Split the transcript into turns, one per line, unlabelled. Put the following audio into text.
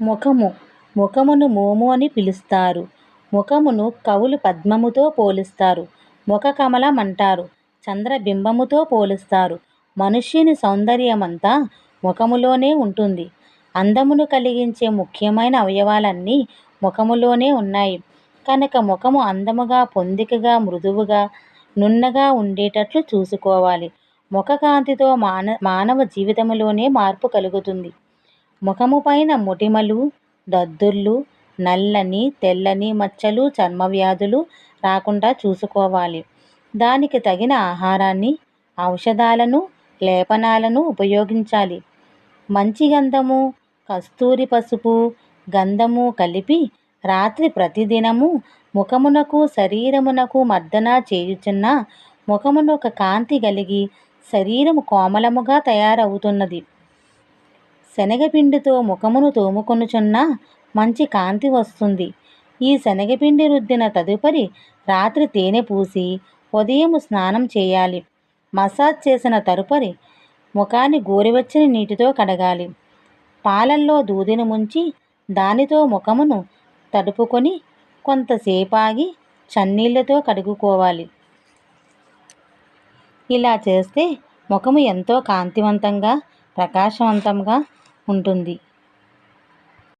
ముఖము. ముఖమును మోము అని పిలుస్తారు. ముఖమును కవులు పద్మముతో పోలుస్తారు. ముఖ కమలం అంటారు. చంద్రబింబముతో పోలుస్తారు. మనుష్యుని సౌందర్యమంతా ముఖములోనే ఉంటుంది. అందమును కలిగించే ముఖ్యమైన అవయవాలన్నీ ముఖములోనే ఉన్నాయి. కనుక ముఖము అందముగా పొందికగా మృదువుగా నున్నగా ఉండేటట్లు చూసుకోవాలి. ముఖకాంతితో మాన మానవ జీవితంలోనే మార్పు కలుగుతుంది. ముఖము పైన మొటిమలు దద్దుర్లు నల్లని తెల్లని మచ్చలు చర్మ వ్యాధులు రాకుండా చూసుకోవాలి. దానికి తగిన ఆహారాన్ని ఔషధాలను లేపనాలను ఉపయోగించాలి. మంచి గంధము కస్తూరి పసుపు గంధము కలిపి రాత్రి ప్రతిదినము ముఖమునకు శరీరమునకు మర్దన చేయుచున్న ముఖమును ఒక కాంతి కలిగి శరీరము కోమలముగా తయారవుతున్నది. శనగపిండితో ముఖమును తోముకొనుచున్నా మంచి కాంతి వస్తుంది. ఈ శనగపిండి రుద్దిన తదుపరి రాత్రి తేనె పూసి ఉదయం స్నానం చేయాలి. మసాజ్ చేసిన తదుపరి ముఖాన్ని గోరువెచ్చని నీటితో కడగాలి. పాలల్లో దూదిని ముంచి దానితో ముఖమును తడుపుకొని కొంతసేపు ఆగి చన్నీళ్ళతో కడుగుకోవాలి. ఇలా చేస్తే ముఖము ఎంతో కాంతివంతంగా ప్రకాశవంతంగా ఉంటుంది.